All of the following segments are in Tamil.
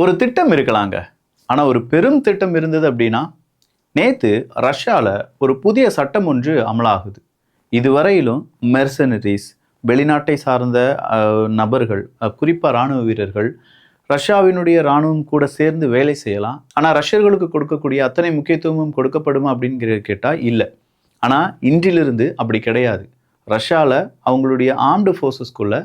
ஒரு திட்டம் இருக்கலாங்க. ஆனால் ஒரு பெரும் திட்டம் இருந்தது அப்படின்னா நேற்று ரஷ்யாவில் ஒரு புதிய சட்டம் ஒன்று அமலாகுது. இதுவரையிலும் மெர்சனரிஸ் வெளிநாட்டை சார்ந்த நபர்கள் குறிப்பாக இராணுவ வீரர்கள் ரஷ்யாவினுடைய இராணுவம் கூட சேர்ந்து வேலை செய்யலாம். ஆனால் ரஷ்யர்களுக்கு கொடுக்கக்கூடிய அத்தனை முக்கியத்துவமும் கொடுக்கப்படுமா அப்படின்னு கேட்டால் இல்லை. ஆனால் இன்றிலிருந்து அப்படி கிடையாது. ரஷ்யாவில் அவங்களுடைய ஆர்ம்டு ஃபோர்ஸஸ்க்குள்ள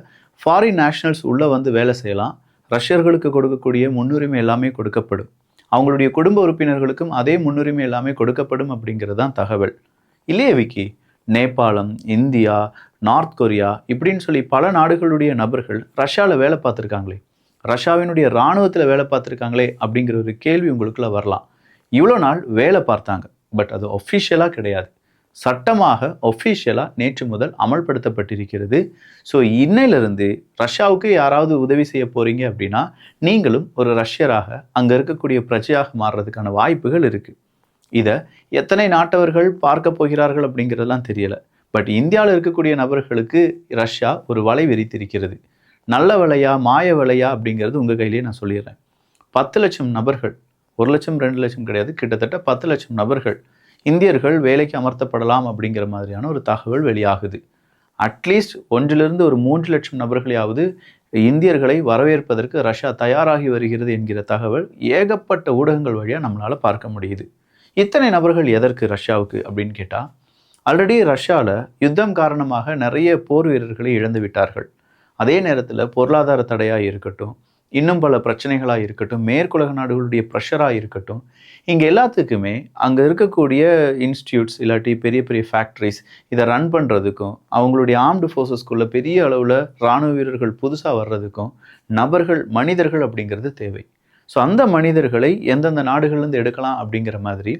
ஃபாரின் நேஷனல்ஸ் உள்ளே வந்து வேலை செய்யலாம். ரஷ்யர்களுக்கு கொடுக்கக்கூடிய முன்னுரிமை எல்லாமே கொடுக்கப்படும். அவங்களுடைய குடும்ப உறுப்பினர்களுக்கும் அதே முன்னுரிமை எல்லாமே கொடுக்கப்படும் அப்படிங்கிறது தான் தகவல். இல்லையே Vicky? Nepal India North Korea இப்படின்னு சொல்லி பல நாடுகளுடைய நபர்கள் ரஷ்யாவில் வேலை பார்த்துருக்காங்களே. ரஷ்யாவினுடைய இராணுவத்தில் வேலை பார்த்துருக்காங்களே அப்படிங்கிற ஒரு கேள்வி உங்களுக்குள்ளே வரலாம். இவ்வளோ நாள் வேலை பார்த்தாங்க. பட் அது ஒஃபிஷியலாக கிடையாது. சட்டமாக ஒஃபிஷியலாக நேற்று முதல் அமல்படுத்தப்பட்டிருக்கிறது. ஸோ இன்னையிலிருந்து ரஷ்யாவுக்கு யாராவது உதவி செய்ய போகிறீங்க அப்படின்னா நீங்களும் ஒரு ரஷ்யராக அங்கே இருக்கக்கூடிய பிரஜையாக மாறுறதுக்கான வாய்ப்புகள் இருக்குது இதை எத்தனை நாட்டவர்கள் பார்க்க போகிறார்கள் அப்படிங்கிறதெல்லாம் தெரியலை. பட் இந்தியாவில் இருக்கக்கூடிய நபர்களுக்கு ரஷ்யா ஒரு வலை விரித்திருக்கிறது. நல்ல வலையா மாய வலையா அப்படிங்கிறது உங்கள் கையிலேயே நான் சொல்லிடுறேன். பத்து லட்சம் நபர்கள் ஒரு லட்சம் ரெண்டு லட்சம் கிடையாது. கிட்டத்தட்ட பத்து லட்சம் நபர்கள் இந்தியர்கள் வேலைக்கு அமர்த்தப்படலாம் அப்படிங்கிற மாதிரியான ஒரு தகவல் வெளியாகுது. அட்லீஸ்ட் ஒன்றிலிருந்து ஒரு மூன்று லட்சம் நபர்களையாவது இந்தியர்களை வரவேற்பதற்கு ரஷ்யா தயாராகி வருகிறது என்கிற தகவல் ஏகப்பட்ட ஊடகங்கள் வழியாக நம்மளால் பார்க்க முடியுது. இத்தனை நபர்கள் எதற்கு ரஷ்யாவுக்கு அப்படின்னு கேட்டால் ஆல்ரெடி ரஷ்யாவில் யுத்தம் காரணமாக நிறைய போர் வீரர்களை இழந்து விட்டார்கள் அதே நேரத்தில் பொருளாதார தடையாக இருக்கட்டும் இன்னும் பல பிரச்சனைகளாக இருக்கட்டும் மேற்குலக நாடுகளுடைய ப்ரெஷராக இருக்கட்டும் இங்கே எல்லாத்துக்குமே அங்கே இருக்கக்கூடிய இன்ஸ்டியூட்ஸ் இல்லாட்டி பெரிய பெரிய ஃபேக்ட்ரிஸ் இதை ரன் பண்ணுறதுக்கும் அவங்களுடைய ஆர்ம்டு ஃபோர்ஸஸ்க்குள்ளே பெரிய அளவில் இராணுவ வீரர்கள் புதுசாக வர்றதுக்கும் நபர்கள் மனிதர்கள் அப்படிங்கிறது தேவை. ஸோ அந்த மனிதர்களை எந்தெந்த நாடுகள்லேருந்து எடுக்கலாம் அப்படிங்கிற மாதிரி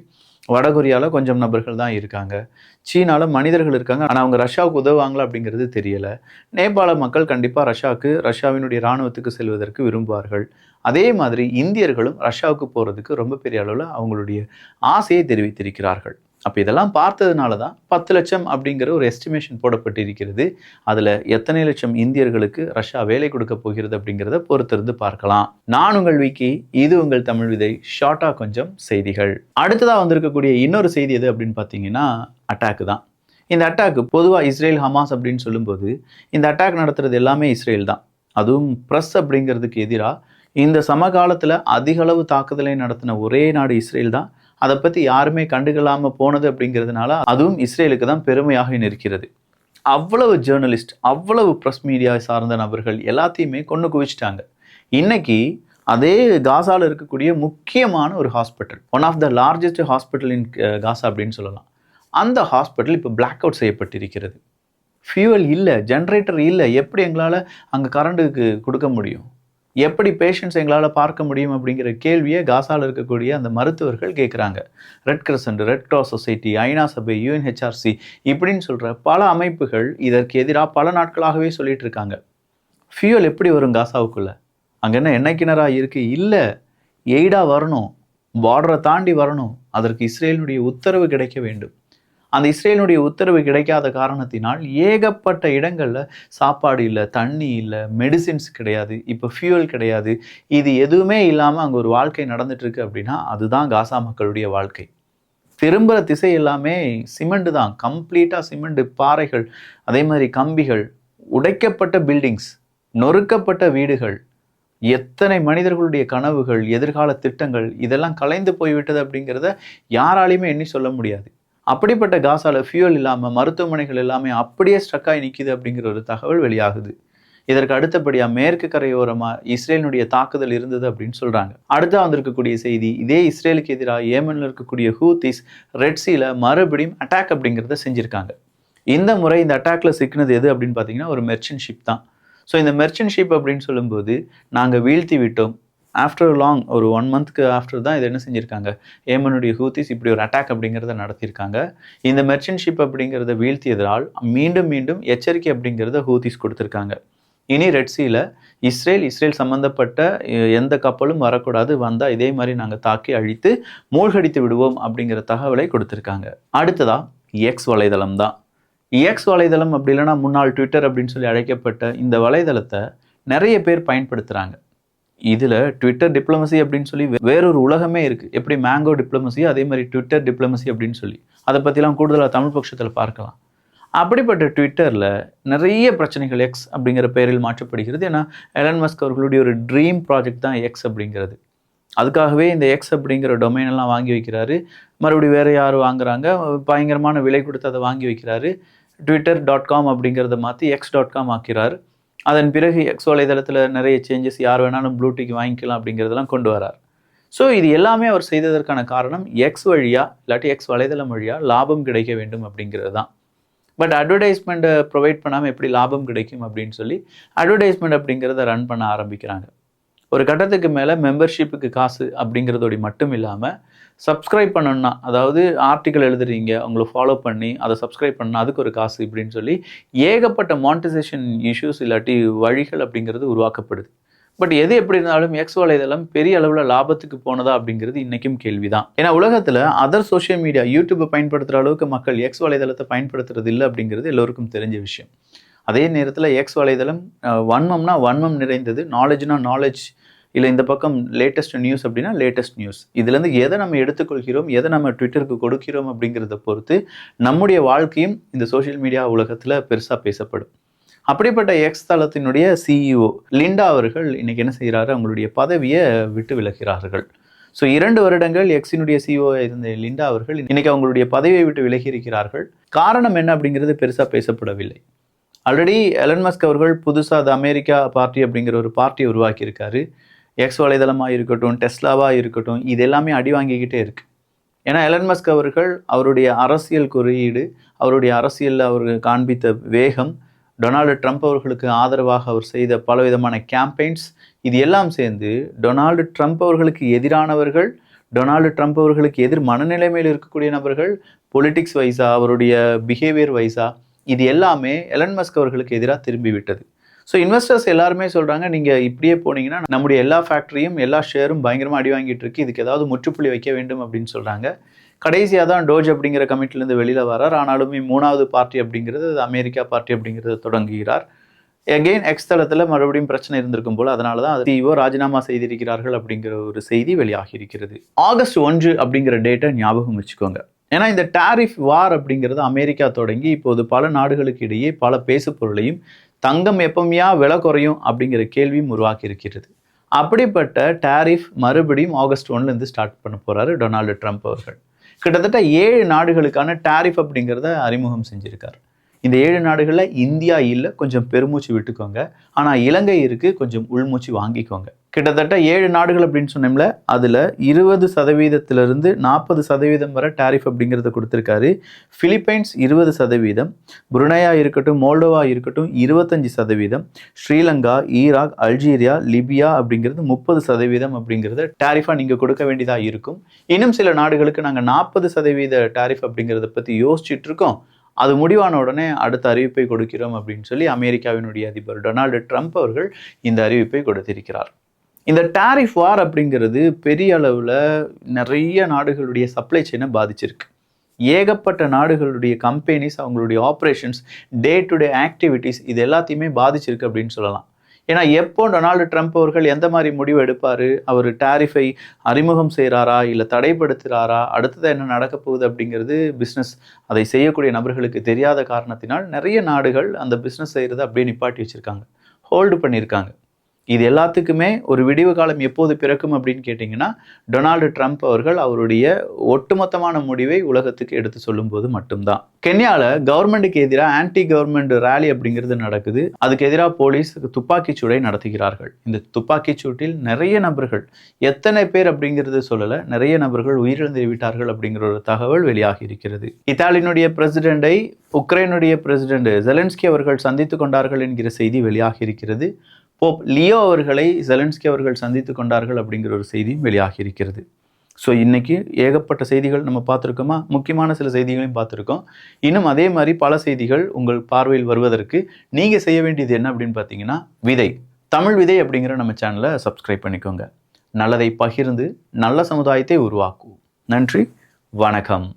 வடகொரியாவில் கொஞ்சம் நபர்கள் தான் இருக்காங்க. சீனாவில் மனிதர்கள் இருக்காங்க. ஆனால் அவங்க ரஷ்யாவுக்கு உதவுவாங்களா அப்படிங்கிறது தெரியலை. நேபாள மக்கள் கண்டிப்பாக ரஷ்யாவுக்கு ரஷ்யாவினுடைய இராணுவத்துக்கு செல்வதற்கு விரும்புவார்கள். அதே மாதிரி இந்தியர்களும் ரஷ்யாவுக்கு போகிறதுக்கு ரொம்ப பெரிய அளவில் அவங்களுடைய ஆசையை தெரிவித்திருக்கிறார்கள். அப்போ இதெல்லாம் பார்த்ததுனால தான் பத்து லட்சம் அப்படிங்கிற ஒரு எஸ்டிமேஷன் போடப்பட்டிருக்கிறது. அதில் எத்தனை லட்சம் இந்தியர்களுக்கு ரஷ்யா வேலை கொடுக்க போகிறது அப்படிங்கிறத பொறுத்திருந்து பார்க்கலாம். நான் உங்கள் விக்கி இது உங்கள் தமிழ் விதை. ஷார்ட்டாக கொஞ்சம் செய்திகள். அடுத்ததாக வந்திருக்கக்கூடிய இன்னொரு செய்தி எது அப்படின்னு பார்த்தீங்கன்னா அட்டாக்கு தான். இந்த அட்டாக்கு பொதுவாக இஸ்ரேல் ஹமாஸ் அப்படின்னு சொல்லும்போது இந்த அட்டாக் நடத்துறது எல்லாமே இஸ்ரேல் தான். அதுவும் ப்ரெஸ் அப்படிங்கிறதுக்கு எதிராக இந்த சமகாலத்தில் அதிகளவு தாக்குதலை நடத்தின ஒரே நாடு இஸ்ரேல் தான். அதை பற்றி யாருமே கண்டுகொள்ளாமல் போனது அப்படிங்கிறதுனால அதுவும் இஸ்ரேலுக்கு தான் பெருமையாக நிற்கிறது. அவ்வளவு ஜேர்னலிஸ்ட் அவ்வளவு ப்ரெஸ் மீடியா சார்ந்த நபர்கள் எல்லாத்தையுமே கொண்டு குவிச்சிட்டாங்க. இன்னைக்கு அதே காசாவில் இருக்கக்கூடிய முக்கியமான ஒரு hospital one of the largest hospital in Gaza அப்படின்னு சொல்லலாம். அந்த ஹாஸ்பிட்டல் இப்போ பிளாக் அவுட் செய்யப்பட்டிருக்கிறது. ஃபியூவல் இல்லை ஜென்ரேட்டர் இல்லை எப்படி எங்களால் அங்கே கரண்ட்டுக்கு கொடுக்க முடியும்? எப்படி பேஷண்ட்ஸ் எங்களால் பார்க்க முடியும் அப்படிங்கிற கேள்வியை காசாவில் இருக்கக்கூடிய அந்த மருத்துவர்கள் கேட்குறாங்க Red Crescent Red Cross society ஐநா சபை யூஎன்ஹெச்ஆர்சி இப்படின்னு சொல்கிற பல அமைப்புகள் இதற்கு எதிராக பல நாட்களாகவே சொல்லிட்டு இருக்காங்க. ஃபியூல் எப்படி வரும் காசாவுக்குள்ளே? அங்கே என்ன எண்ணெய் கிணறா இருக்குது இல்லை எய்டாக வரணும். பார்டரை தாண்டி வரணும். அதற்கு இஸ்ரேலினுடைய உத்தரவு கிடைக்க வேண்டும். அந்த இஸ்ரேலினுடைய உத்தரவு கிடைக்காத காரணத்தினால் ஏகப்பட்ட இடங்களில் சாப்பாடு இல்லை தண்ணி இல்லை மெடிசின்ஸ் கிடையாது இப்போ ஃபியூல் கிடையாது. இது எதுவுமே இல்லாமல் அங்கே ஒரு வாழ்க்கை நடந்துட்டுருக்கு அப்படின்னா அதுதான் காசா மக்களுடைய வாழ்க்கை. திரும்புகிற திசை எல்லாமே சிமெண்ட் தான். கம்ப்ளீட்டாக சிமெண்ட் பாறைகள் அதே மாதிரி கம்பிகள் உடைக்கப்பட்ட பில்டிங்ஸ் நொறுக்கப்பட்ட வீடுகள் எத்தனை மனிதர்களுடைய கனவுகள் எதிர்கால திட்டங்கள் இதெல்லாம் கலைந்து போய்விட்டது அப்படிங்கிறத யாராலையுமே எண்ணி சொல்ல முடியாது. அப்படிப்பட்ட காசால ஃபியூல் இல்லாமல் மருத்துவமனைகள் எல்லாமே அப்படியே ஸ்ட்ரக்காகி நிற்கிது அப்படிங்கிற ஒரு தகவல் வெளியாகுது. இதற்கு அடுத்தபடியாக மேற்கு கரையோரமாக இஸ்ரேலினுடைய தாக்குதல் இருந்தது அப்படின்னு சொல்கிறாங்க அடுத்தா வந்திருக்கக்கூடிய செய்தி இதே இஸ்ரேலுக்கு எதிராக ஏமனில் இருக்கக்கூடிய ஹூத்திஸ் ரெட்ஸியில் மறுபடியும் அட்டாக் அப்படிங்கிறத செஞ்சுருக்காங்க. இந்த முறை இந்த அட்டாக்ல சிக்கினது எது அப்படின்னு பார்த்தீங்கன்னா ஒரு மெர்ச்சன்ட் ஷிப் தான். ஸோ இந்த மெர்ச்சன்ட் ஷிப் அப்படின்னு சொல்லும்போது நாங்கள் வீழ்த்தி விட்டோம். ஆஃப்டர் லாங் ஒரு ஒன் மந்த்க்கு ஆஃப்டர் தான் இது என்ன செஞ்சுருக்காங்க? ஏமனுடைய ஹூத்திஸ் இப்படி ஒரு அட்டாக் அப்படிங்கிறத நடத்தியிருக்காங்க. இந்த மெர்ச்சன்ஷிப் அப்படிங்கிறத வீழ்த்தியதால் மீண்டும் மீண்டும் எச்சரிக்கை அப்படிங்கிறத ஹூத்திஸ் கொடுத்துருக்காங்க. இனி ரெட்சியில் இஸ்ரேல் இஸ்ரேல் சம்மந்தப்பட்ட எந்த கப்பலும் வரக்கூடாது வந்தால் இதே மாதிரி நாங்கள் தாக்கி அழித்து மூழ்கடித்து விடுவோம் அப்படிங்கிற தகவலை கொடுத்துருக்காங்க. அடுத்ததா எக்ஸ் வலைதளம் தான். எக்ஸ் வலைதளம் அப்படி இல்லைன்னா முன்னாள் ட்விட்டர் அப்படின்னு சொல்லி அழைக்கப்பட்ட இந்த வலைதளத்தை நிறைய பேர் பயன்படுத்துகிறாங்க இதில் ட்விட்டர் டிப்ளமசி அப்படின்னு சொல்லி வேறொரு உலகமே இருக்குது எப்படி மேங்கோ டிப்ளமசி அதே மாதிரி ட்விட்டர் டிப்ளமசி அப்படின்னு சொல்லி. அதை பற்றிலாம் கூடுதலாக தமிழ் பட்சத்தில் பார்க்கலாம். அப்படிப்பட்ட ட்விட்டரில் நிறைய பிரச்சனைகள் எக்ஸ் அப்படிங்கிற பெயரில் மாற்றப்படுகிறது. ஏன்னா எலன் மஸ்க் அவர்களுடைய ஒரு ட்ரீம் ப்ராஜெக்ட் தான் எக்ஸ் அப்படிங்கிறது. அதுக்காகவே இந்த எக்ஸ் அப்படிங்கிற டொமைனெல்லாம் வாங்கி வைக்கிறாரு. மறுபடியும் வேறு யார் வாங்குறாங்க? பயங்கரமான விலை கொடுத்து அதை வாங்கி வைக்கிறாரு. ட்விட்டர் டாட் காம் அப்படிங்கிறத மாற்றி எக்ஸ் டாட் காம் ஆக்கிறார். அதன் பிறகு எக்ஸ் வலைதளத்தில் நிறைய சேஞ்சஸ் யார் வேணாலும் ப்ளூடிக் வாங்கிக்கலாம் அப்படிங்கிறதெல்லாம் கொண்டு வரார். ஸோ இது எல்லாமே அவர் செய்ததற்கான காரணம் எக்ஸ் வழியாக இல்லாட்டி எக்ஸ் வலைதளம் வழியாக லாபம் கிடைக்க வேண்டும் அப்படிங்கிறது தான். பட் அட்வர்டைஸ்மெண்ட்டை ப்ரொவைட் பண்ணாமல் எப்படி லாபம் கிடைக்கும் அப்படின்னு சொல்லி அட்வர்டைஸ்மெண்ட் அப்படிங்கிறத ரன் பண்ண ஆரம்பிக்கிறாங்க. ஒரு கட்டத்துக்கு மேலே மெம்பர்ஷிப்புக்கு காசு அப்படிங்கிறதோடி மட்டும் இல்லாமல் சப்ஸ்கிரைப் பண்ணணும்னா அதாவது ஆர்டிக்கல் எழுதுறீங்க அவங்கள ஃபாலோ பண்ணி அதை சப்ஸ்கிரைப் பண்ணா அதுக்கு ஒரு காசு இப்படின்னு சொல்லி ஏகப்பட்ட மானிட்டைசேஷன் இஷ்யூஸ் இல்லாட்டி வழிகள் அப்படிங்கிறது உருவாக்கப்படுது. பட் எது எப்படி இருந்தாலும் எக்ஸ் வலைதளம் பெரிய அளவில் லாபத்துக்கு போனதா அப்படிங்கிறது இன்றைக்கும் கேள்வி தான் ஏன்னா உலகத்தில் அதர் சோஷியல் மீடியா யூடியூப்பை பயன்படுத்துகிற அளவுக்கு மக்கள் எக்ஸ் வலைதளத்தை பயன்படுத்துறது இல்லை அப்படிங்கிறது எல்லோருக்கும் தெரிஞ்ச விஷயம். அதே நேரத்தில் எக்ஸ் வலைதளம் வன்மம்னா வன்மம் நிறைந்தது நாலேஜ்னா நாலேஜ் இல்லை இந்த பக்கம் லேட்டஸ்ட் நியூஸ் அப்படின்னா லேட்டஸ்ட் நியூஸ் இதுலேருந்து எதை நம்ம எடுத்துக்கொள்கிறோம் எதை நம்ம ட்விட்டருக்கு கொடுக்கிறோம் அப்படிங்கிறத பொறுத்து நம்முடைய வாழ்க்கையும் இந்த சோஷியல் மீடியா உலகத்தில் பெருசாக பேசப்படும். அப்படிப்பட்ட எக்ஸ் தளத்தினுடைய சிஇஓ லிண்டா அவர்கள் இன்றைக்கி என்ன செய்கிறாரு? அவங்களுடைய பதவியை விட்டு விலகிறார்கள். ஸோ இரண்டு வருடங்கள் எக்ஸினுடைய சிஇஓ இருந்த லிண்டா அவர்கள் இன்றைக்கி அவங்களுடைய பதவியை விட்டு விலகி இருக்கிறார்கள் காரணம் என்ன அப்படிங்கிறது பெருசாக பேசப்படவில்லை. ஆல்ரெடி எலன் மஸ்க் அவர்கள் புதுசாக அது அமெரிக்கா பார்ட்டி அப்படிங்கிற ஒரு பார்ட்டியை உருவாக்கியிருக்காரு. எக்ஸ் வலைதளமாக இருக்கட்டும் டெஸ்லாவாக இருக்கட்டும் இது எல்லாமே அடி வாங்கிக்கிட்டே இருக்குது ஏன்னா எலன் மஸ்க் அவர்கள் அவருடைய அரசியல் குறியீடு அவருடைய அரசியலில் அவர் காண்பித்த வேகம் டொனால்டு ட்ரம்ப் அவர்களுக்கு ஆதரவாக அவர் செய்த பலவிதமான கேம்பெயின்ஸ் இது எல்லாம் சேர்ந்து டொனால்டு ட்ரம்ப் அவர்களுக்கு எதிரானவர்கள் டொனால்டு ட்ரம்ப் அவர்களுக்கு எதிர் மனநிலைமையில் இருக்கக்கூடிய நபர்கள் பொலிட்டிக்ஸ் வைஸா அவருடைய பிஹேவியர் வைஸா இது எல்லாமே எலன் மஸ்க் அவர்களுக்கு எதிராக திரும்பி விட்டது. ஸோ இன்வெஸ்டர்ஸ் எல்லாருமே சொல்கிறாங்க நீங்கள் இப்படியே போனீங்கன்னா நம்முடைய எல்லா ஃபேக்ட்ரியும் எல்லா ஷேரும் பயங்கரமாக அடி வாங்கிட்டு இருக்கு. இதுக்கு ஏதாவது முற்றுப்புள்ளி வைக்க வேண்டும் அப்படின்னு சொல்கிறாங்க கடைசியாக தான் டோஜ் அப்படிங்கிற கமிட்டிலேருந்து வெளியில் வரார் ஆனாலும் மூணாவது பார்ட்டி அப்படிங்கிறது அது அமெரிக்கா பார்ட்டி அப்படிங்கிறது தொடங்குகிறார். எகெயின் எக்ஸ் தளத்தில் மறுபடியும் பிரச்சனை இருந்திருக்கும் போல் அதனால தான் அது சிஇஓ ராஜினாமா செய்திருக்கிறார்கள் அப்படிங்கிற ஒரு செய்தி வெளியாகி இருக்கிறது ஆகஸ்ட் ஒன்று அப்படிங்கிற டேட்டை ஞாபகம் வச்சுக்கோங்க. ஏன்னா இந்த டாரிஃப் வார் அப்படிங்கிறது அமெரிக்கா தொடங்கி இப்போது பல நாடுகளுக்கு இடையே பல பேசுபொருளையும் தங்கம் எப்பவுமையா விலை குறையும் அப்படிங்கிற கேள்வியும் உருவாக்கி இருக்கிறது. அப்படிப்பட்ட டாரிஃப் மறுபடியும் ஆகஸ்ட் ஒன்லேருந்து ஸ்டார்ட் பண்ண போறாரு டொனால்டு ட்ரம்ப் அவர்கள். கிட்டத்தட்ட ஏழு நாடுகளுக்கான டாரிஃப் அப்படிங்கிறத அறிமுகம் செஞ்சுருக்காரு. இந்த ஏழு நாடுகளில் இந்தியா இல்லை கொஞ்சம் பெருமூச்சு விட்டுக்கோங்க. ஆனால் இலங்கை இருக்கு கொஞ்சம் உள்மூச்சு வாங்கிக்கோங்க. கிட்டத்தட்ட ஏழு நாடுகள் அப்படின்னு சொன்னோம்ல அதில் இருபது சதவீதத்திலிருந்து நாற்பது சதவீதம் வரை டாரிஃப் அப்படிங்கிறத கொடுத்துருக்காரு. ஃபிலிப்பைன்ஸ் இருபது சதவீதம் புருனையா இருக்கட்டும் மோல்டோவா இருக்கட்டும் இருபத்தஞ்சி சதவீதம் ஸ்ரீலங்கா ஈராக் அல்ஜீரியா லிபியா அப்படிங்கிறது முப்பது சதவீதம் அப்படிங்கிறத டாரிஃபாக நீங்கள் கொடுக்க வேண்டியதாக இருக்கும். இன்னும் சில நாடுகளுக்கு நாங்கள் நாற்பது சதவீத டாரிஃப் அப்படிங்கிறத பற்றி யோசிச்சுட்டு இருக்கோம். அது முடிவான உடனே அடுத்த அறிவிப்பை கொடுக்கிறோம் அப்படின்னு சொல்லி அமெரிக்காவினுடைய அதிபர் டொனால்டு ட்ரம்ப் அவர்கள் இந்த அறிவிப்பை கொடுத்திருக்கிறார். இந்த டாரிஃப் வார் அப்படிங்கிறது பெரிய அளவில் நிறைய நாடுகளுடைய சப்ளை செயினை பாதிச்சிருக்கு. ஏகப்பட்ட நாடுகளுடைய கம்பெனிஸ் அவங்களுடைய operations day to day activities இது எல்லாத்தையுமே பாதிச்சிருக்கு அப்படின்னு சொல்லலாம். ஏன்னா எப்போ டொனால்டு ட்ரம்ப் அவர்கள் எந்த மாதிரி முடிவு எடுப்பார்? அவர் டாரிஃபை அறிமுகம் செய்கிறாரா இல்லை தடைப்படுத்துகிறாரா அடுத்தது என்ன நடக்க போகுது அப்படிங்கிறது பிஸ்னஸ் அதை செய்யக்கூடிய நபர்களுக்கு தெரியாத காரணத்தினால் நிறைய நாடுகள் அந்த பிஸ்னஸ் செய்கிறத அப்படியே நிப்பாட்டி வச்சுருக்காங்க. ஹோல்டு பண்ணியிருக்காங்க. இது எல்லாத்துக்குமே ஒரு விடிவு காலம் எப்போது பிறக்கும் அப்படின்னு கேட்டிங்கன்னா டொனால்டு ட்ரம்ப் அவர்கள் அவருடைய ஒட்டுமொத்தமான முடிவை உலகத்துக்கு எடுத்து சொல்லும்போது மட்டும்தான். கென்யாவில் கவர்மெண்ட்டுக்கு எதிராக ஆன்டி கவர்மெண்ட் ரேலி அப்படிங்கிறது நடக்குது. அதுக்கு எதிராக போலீஸ் துப்பாக்கிச் சூடை நடத்துகிறார்கள். இந்த துப்பாக்கிச் சூட்டில் நிறைய நபர்கள் எத்தனை பேர் அப்படிங்கிறது சொல்லலை நிறைய நபர்கள் உயிரிழந்து விட்டார்கள் அப்படிங்கிற ஒரு தகவல் வெளியாகி இருக்கிறது. இத்தாலியினுடைய பிரசிடெண்டை உக்ரைனுடைய பிரசிடென்ட் ஜெலன்ஸ்கி அவர்கள் சந்தித்து கொண்டார்கள் என்கிற செய்தி வெளியாகி இருக்கிறது. போப் லியோ அவர்களை ஜெலன்ஸ்கி அவர்கள் சந்தித்து கொண்டார்கள் அப்படிங்கிற ஒரு செய்தியும் வெளியாகி இருக்கிறது ஸோ இன்றைக்கி ஏகப்பட்ட செய்திகள் நம்ம பார்த்துருக்கோமா? முக்கியமான சில செய்திகளையும் பார்த்துருக்கோம். இன்னும் அதே மாதிரி பல செய்திகள் உங்கள் பார்வையில் வருவதற்கு நீங்கள் செய்ய வேண்டியது என்ன அப்படின்னு பார்த்தீங்கன்னா விதை. தமிழ் விதை அப்படிங்கிற நம்ம சேனலை சப்ஸ்கிரைப் பண்ணிக்கோங்க. நல்லதை பகிர்ந்து நல்ல சமுதாயத்தை உருவாக்குவோம். நன்றி. வணக்கம்.